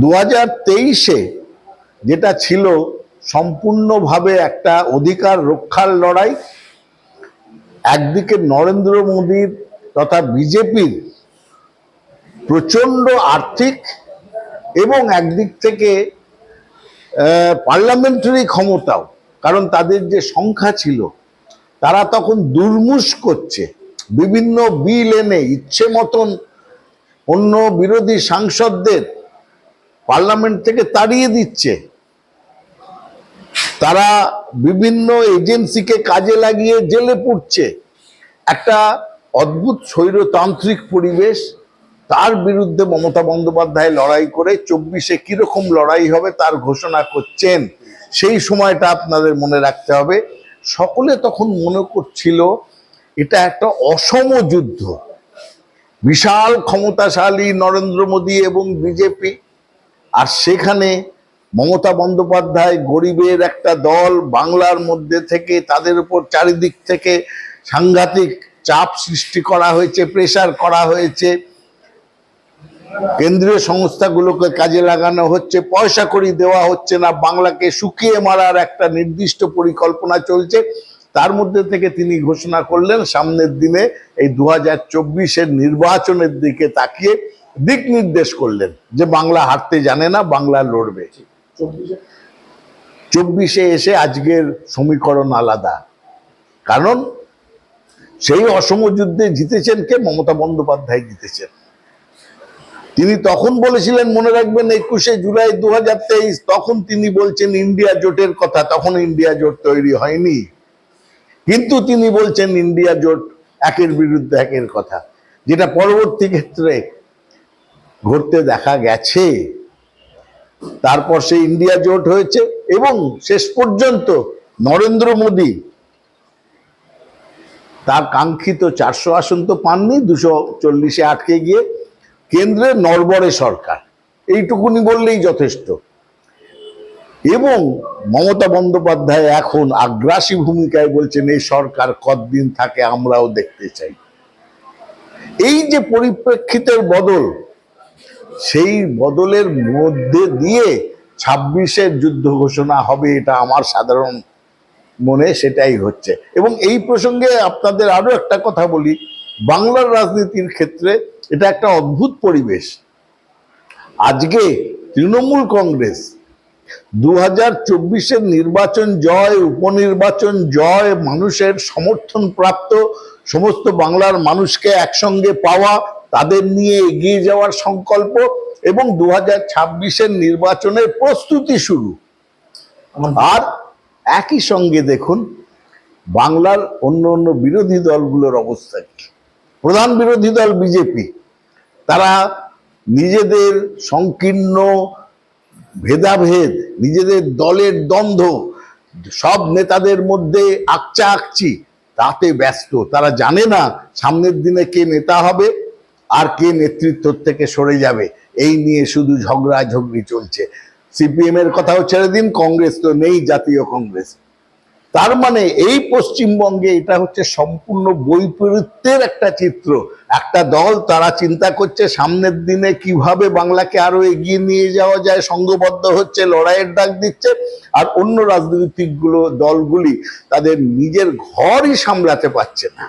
দু হাজার তেইশে যেটা ছিল সম্পূর্ণভাবে একটা অধিকার রক্ষার লড়াই, একদিকে নরেন্দ্র মোদীর তথা বিজেপির প্রচণ্ড আর্থিক এবং একদিক থেকে পার্লামেন্টারি ক্ষমতাও, কারণ তাদের যে সংখ্যা ছিল, তারা তখন দুর্মুষ করছে। বিভিন্ন বিল এনে ইচ্ছে মতন অন্য বিরোধী সাংসদদের পার্লামেন্ট থেকে তাড়িয়ে দিচ্ছে। তারা বিভিন্ন এজেন্সিকে কাজে লাগিয়ে জেলে পুড়ছে। একটা অদ্ভুত স্বৈরতান্ত্রিক পরিবেশ, তার বিরুদ্ধে মমতা বন্দ্যোপাধ্যায় লড়াই করে চব্বিশে কীরকম লড়াই হবে তার ঘোষণা করছেন, সেই সময়টা আপনাদের মনে রাখতে হবে। সকলে তখন মনে করছিল, এটা একটা অসম যুদ্ধ। বিশাল ক্ষমতাশালী নরেন্দ্র মোদী এবং বিজেপি আর সেখানে মমতা বন্দ্যোপাধ্যায় গরিবের একটা দল বাংলার মধ্যে থেকে, তাদের উপর চারিদিক থেকে সাংঘাতিক চাপ সৃষ্টি করা হয়েছে প্রেসার করা হয়েছে। কেন্দ্রীয় সংস্থাগুলোকে কাজে লাগানো হচ্ছে, পয়সা করি দেওয়া হচ্ছে না, বাংলাকে শুকিয়ে মারার একটা নির্দিষ্ট পরিকল্পনা চলছে। তার মধ্যে থেকে তিনি ঘোষণা করলেন, সামনের দিনে এই দু হাজার নির্বাচনের দিকে তাকিয়ে দিক নির্দেশ করলেন যে বাংলা হারতে জানে না, বাংলা লড়বে। চব্বিশে এসে আজকের সমীকরণ আলাদা। কারণ সেই অসম যুদ্ধে জিতেছেন কে? মমতা বন্দ্যোপাধ্যায় জিতেছেন। তিনি তখন বলেছিলেন, মনে রাখবেন, একুশে জুলাই দু হাজার তেইশ, তখন তিনি বলছেন, ইন্ডিয়া জোটের কথা। তখন ইন্ডিয়া জোট তৈরি হয়নি। কিন্তু তিনি বলছেন, ইন্ডিয়া জোট একের বিরুদ্ধে একের কথা। যেটা পরবর্তী ক্ষেত্রে ঘটতে দেখা গেছে। তারপর সে ইন্ডিয়া জোট হয়েছে এবং শেষ পর্যন্ত নরেন্দ্র মোদী তার কাঙ্ক্ষিত চারশো আসন তো পাননি, দুশো চল্লিশে আটকে গিয়ে কেন্দ্রে নরবরে সরকার। এইটুকুনি বললেই যথেষ্ট। এবং মমতা বন্দ্যোপাধ্যায় এখন আগ্রাসী ভূমিকায় বলছেন, এই সরকার কতদিন থাকে আমরাও দেখতে চাই। এই যে পরিপ্রেক্ষিতের বদল সেই বদলের মধ্যে দিয়ে ছাব্বিশের যুদ্ধ ঘোষণা হবে এটা আমার সাধারণ মনে সেটাই হচ্ছে। এবং এই প্রসঙ্গে আপনাদের আরও একটা কথা বলি, বাংলার রাজনীতির ক্ষেত্রে এটা একটা অদ্ভুত পরিবেশ। আজকে তৃণমূল কংগ্রেস দু হাজার চব্বিশের নির্বাচন জয়, উপনির্বাচন জয়, মানুষের সমর্থন প্রাপ্ত সমস্ত বাংলার মানুষকে একসঙ্গে পাওয়া তাদের নিয়ে এগিয়ে যাওয়ার সংকল্প এবং দু হাজার নির্বাচনের প্রস্তুতি শুরু। আর একই সঙ্গে দেখুন, বাংলার অন্য অন্য বিরোধী দলগুলোর অবস্থা কি? প্রধান বিরোধী দল বিজেপি। তারা নিজেদের সংকীর্ণ ভেদাভেদ, নিজেদের দলের দ্বন্দ্ব, সব নেতাদের মধ্যে আকচা আকচি তাতে ব্যস্ত। তারা জানে না সামনের দিনে কে নেতা হবে। আর কে নেতৃত্ব থেকে সরে যাবে? এই নিয়ে শুধু ঝগড়া ঝগড়ি চলছে। সিপিএম এর কথাও ছেড়ে দিন, কংগ্রেস তো নেই, জাতীয় কংগ্রেস। তার মানে এই পশ্চিমবঙ্গে এটা হচ্ছে সম্পূর্ণ বৈপরীত্যের একটা চিত্র। একটা দল তারা চিন্তা করছে, সামনের দিনে কীভাবে বাংলাকে আরও এগিয়ে নিয়ে যাওয়া যায় সংঘবদ্ধ হচ্ছে, লড়াইয়ের ডাক দিচ্ছে, আর অন্য রাজনৈতিকগুলো, দলগুলি তাদের নিজের ঘরই সামলাতে পারছে না।